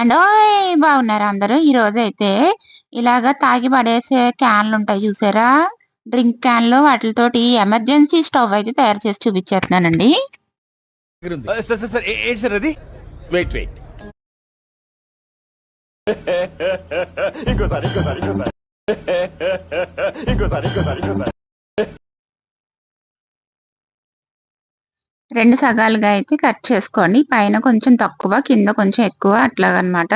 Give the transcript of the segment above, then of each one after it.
And ఓయ్ బాగున్నారు అందరూ? ఈ రోజు అయితే ఇలాగ తాగి పడేసే క్యాన్లు ఉంటాయి చూసారా? డ్రింక్ క్యాన్లు వాటితోటి ఎమర్జెన్సీ స్టవ్ అయితే తయారు చేసి చూపించేస్తున్నానండి. ఇంకోసారి ఇంకోసారి ఇంకోసారి ఇంకోసారి ఇంకోసారి రెండు సగాలుగా అయితే కట్ చేసుకోండి. పైన కొంచెం తక్కువ కింద కొంచెం ఎక్కువ అట్లాగనమాట.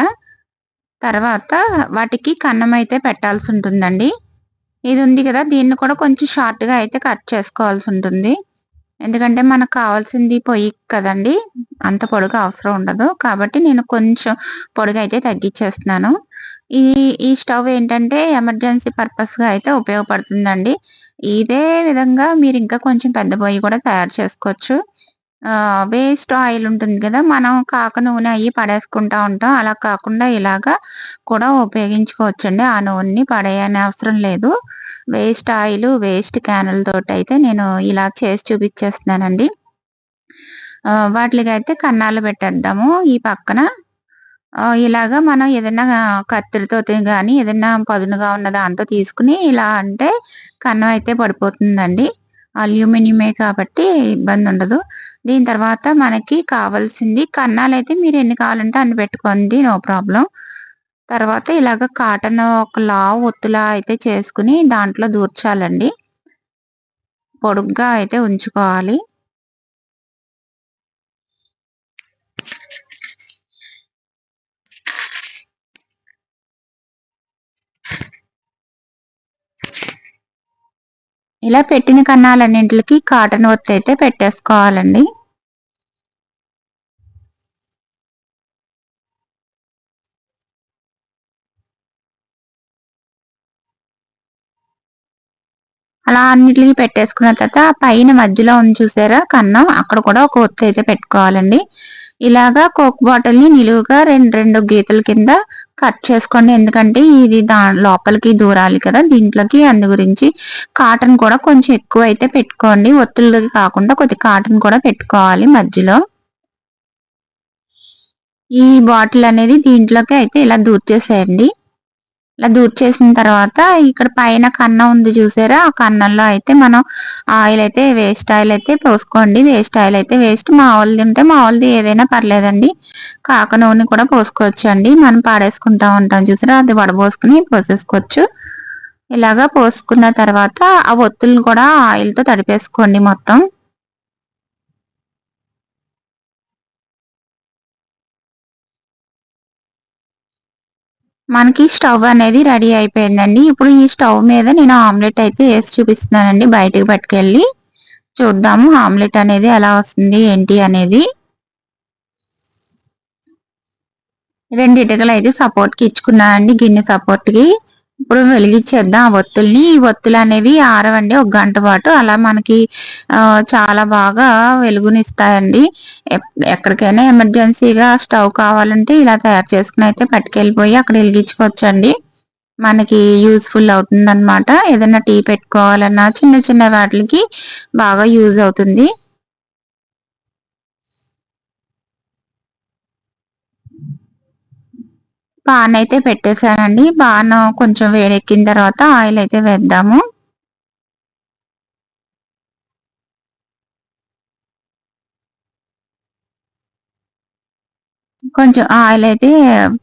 తర్వాత వాటికి కన్నం అయితే పెట్టాల్సి ఉంటుందండి. ఇది ఉంది కదా దీన్ని కూడా కొంచెం షార్ట్గా అయితే కట్ చేసుకోవాల్సి ఉంటుంది. ఎందుకంటే మనకు కావాల్సింది పొయ్యి కదండి. అంత పొడుగు అవసరం ఉండదు. కాబట్టి నేను కొంచెం పొడుగు అయితే తగ్గించేస్తున్నాను. ఈ ఈ స్టవ్ ఏంటంటే ఎమర్జెన్సీ పర్పస్గా అయితే ఉపయోగపడుతుందండి. ఇదే విధంగా మీరు ఇంకా కొంచెం పెద్ద పొయ్యి కూడా తయారు చేసుకోవచ్చు. వేస్ట్ ఆయిల్ ఉంటుంది కదా మనం కాక నూనె అయ్యి పడేసుకుంటా ఉంటాం. అలా కాకుండా ఇలాగా కూడా ఉపయోగించుకోవచ్చండి. ఆ నూనెని పడేయని అవసరం లేదు. వేస్ట్ ఆయిల్ వేస్ట్ క్యానల్ తోటి అయితే నేను ఇలా చేసి చూపించేస్తున్నానండి. వాటికి అయితే కన్నాలు పెట్టేద్దాము. ఈ పక్కన ఇలాగా మనం ఏదైనా కత్తిరితో కానీ ఏదైనా పదునుగా ఉన్న దాంతో తీసుకుని ఇలా అంటే కన్నం అయితే పడిపోతుందండి. అల్యూమినియమే కాబట్టి ఇబ్బంది ఉండదు. దీని తర్వాత మనకి కావాల్సింది కన్నాలు అయితే మీరు ఎన్ని కావాలంటే అన్ని పెట్టుకోండి నో ప్రాబ్లం. తర్వాత ఇలాగ కాటన్ ఒక లావు ఒత్తులా అయితే చేసుకుని దాంట్లో దూర్చాలండి. పొడుగ్గా అయితే ఉంచుకోవాలి. ఇలా పెట్టిన కన్నాలన్నింటికి కాటన్ ఒత్తి అయితే పెట్టేసుకోవాలండి. అలా అన్నిటికి పెట్టేసుకున్న తర్వాత పైన మధ్యలో ఉంది చూసారా కన్నం? అక్కడ కూడా ఒక ఒత్తి అయితే పెట్టుకోవాలండి. ఇలాగా కోక్ బాటిల్ని నిలువుగా రెండు రెండు గీతల కింద కట్ చేసుకోండి. ఎందుకంటే ఇది దా లోపలికి దూరాలి కదా. దీంట్లోకి అందు గురించి కాటన్ కూడా కొంచెం ఎక్కువ అయితే పెట్టుకోండి. ఒత్తులకి కాకుండా కొద్ది కాటన్ కూడా పెట్టుకోవాలి మధ్యలో. ఈ బాటిల్ అనేది దీంట్లోకి అయితే ఇలా దూర్చేసేయండి. ఇలా దూర్చేసిన తర్వాత ఇక్కడ పైన కన్న ఉంది చూసారా? ఆ కన్నంలో అయితే మనం ఆయిల్ అయితే వేస్ట్ ఆయిల్ అయితే పోసుకోండి. వేస్ట్ ఆయిల్ అయితే వేస్ట్. మామూలుది ఉంటే మామూలుది ఏదైనా పర్లేదండి. కాక నూనె కూడా పోసుకోవచ్చు అండి మనం పాడేసుకుంటా ఉంటాం. చూసారా? అది వడబోసుకుని పోసేసుకోవచ్చు. ఇలాగా పోసుకున్న తర్వాత ఆ ఒత్తులను కూడా ఆయిల్తో తడిపేసుకోండి మొత్తం. మనకి స్టవ్ అనేది రెడీ అయిపోయిందండి. ఇప్పుడు ఈ స్టవ్ మీద నేను ఆమ్లెట్ అయితే వేసి చూపిస్తున్నానండి బయటకు పట్టుకెళ్ళి. చూద్దాము ఆమ్లెట్ అనేది ఎలా వస్తుంది ఏంటి అనేది. రెండు ఇటుకలు అయితే సపోర్ట్కి ఇచ్చుకున్నానండి గిన్నె సపోర్ట్కి ఇప్పుడు వెలిగించేద్దాం. ఆ ఒత్తుల్ని ఈ ఒత్తులు అనేవి ఆరవండి. ఒక గంట పాటు అలా మనకి చాలా బాగా వెలుగునిస్తాయండి. ఎక్కడికైనా ఎమర్జెన్సీగా స్టవ్ కావాలంటే ఇలా తయారు చేసుకుని అయితే పట్టుకెళ్ళిపోయి అక్కడ వెలిగించుకోవచ్చండి. మనకి యూస్ఫుల్ అవుతుంది అనమాట ఏదైనా టీ పెట్టుకోవాలన్నా చిన్న చిన్న వాటికి బాగా యూజ్ అవుతుంది. పాన్ అయితే పెట్టేశానండి పాన్ కొంచెం వేడెక్కిన తర్వాత ఆయిల్ అయితే వేద్దాము. కొంచెం ఆయిల్ అయితే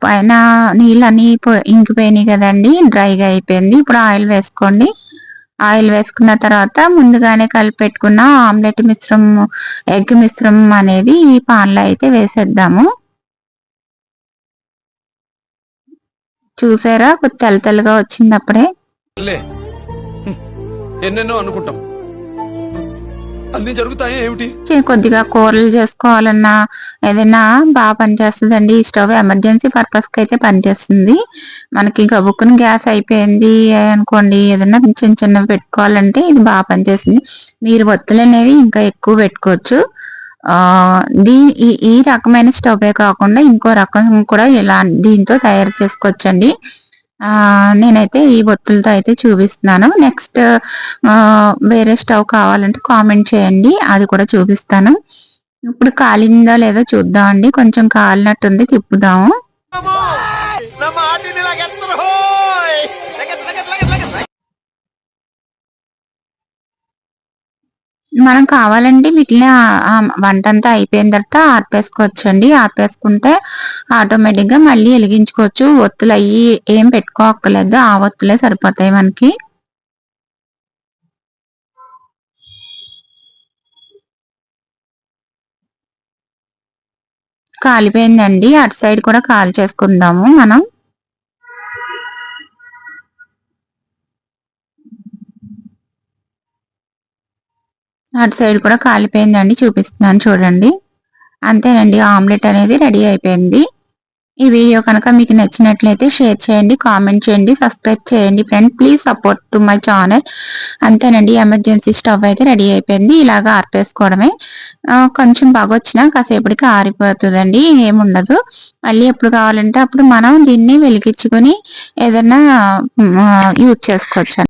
పైన నీళ్ళని పో- ఇంకిపోయినాయి కదండి. డ్రైగా అయిపోయింది. ఇప్పుడు ఆయిల్ వేసుకోండి. ఆయిల్ వేసుకున్న తర్వాత ముందుగానే కలిపి పెట్టుకున్న ఆమ్లెట్ మిశ్రమం ఎగ్ మిశ్రమం అనేది ఈ పాన్లో అయితే వేసేద్దాము. చూసారా? కొద్ది తెల్ల తెల్లగా వచ్చింది అప్పుడే. ఎన్నెన్నో అనుకుంటాం. అన్ని జరుగుతాయి ఏమిటి? చి- కొద్దిగా కూరలు చేసుకోవాలన్నా ఏదైనా బాగా పనిచేస్తుందండి ఈ స్టవ్ ఎమర్జెన్సీ పర్పస్కి అయితే పనిచేస్తుంది మనకి గబుక్కుని గ్యాస్ అయిపోయింది అనుకోండి. ఏదైనా చిన్న చిన్నవి పెట్టుకోవాలంటే ఇది బాగా పనిచేస్తుంది మీరు ఒత్తులు అనేవి ఇంకా ఎక్కువ పెట్టుకోవచ్చు. దీ ఈ ఈ రకమైన స్టవ్ కాకుండా ఇంకో రకం కూడా ఇలా దీంతో తయారు చేసుకోవచ్చండి. నేనైతే ఈ ఒత్తులతో అయితే చూపిస్తున్నాను. నెక్స్ట్ వేరే స్టవ్ కావాలంటే కామెంట్ చేయండి. అది కూడా చూపిస్తాను. ఇప్పుడు కాలిందో లేదో చూద్దాం అండి కొంచెం కాలినట్టుంది తిప్పుదాము. మనం కావాలంటే వీటిని వంట అంతా అయిపోయిన తర్వాత ఆర్పేసుకోవచ్చండి. ఆర్పేసుకుంటే ఆటోమేటిక్గా మళ్ళీ వెలిగించుకోవచ్చు. ఒత్తులు అయ్యి ఏం పెట్టుకోక్కర్లేదు. ఆ ఒత్తులే సరిపోతాయి మనకి. కాలిపోయిందండి. అటు సైడ్ కూడా కాల్ చేసుకుందాము మనం. అటు సైడ్ కూడా కాలిపోయిందండి చూపిస్తున్నాను చూడండి. అంతేనండి ఆమ్లెట్ అనేది రెడీ అయిపోయింది. ఈ వీడియో కనుక మీకు నచ్చినట్లయితే షేర్ చేయండి కామెంట్ చేయండి సబ్స్క్రైబ్ చేయండి friend. Please support to my channel. అంతేనండి ఎమర్జెన్సీ స్టవ్ అయితే రెడీ అయిపోయింది. ఇలాగా ఆర్పేసుకోవడమే. కొంచెం బాగా వచ్చినా కాసేపటికి ఆరిపోతుందండి ఏముండదు. మళ్ళీ ఎప్పుడు కావాలంటే అప్పుడు మనం దీన్ని వెలిగించుకొని ఏదైనా యూజ్ చేసుకోవచ్చు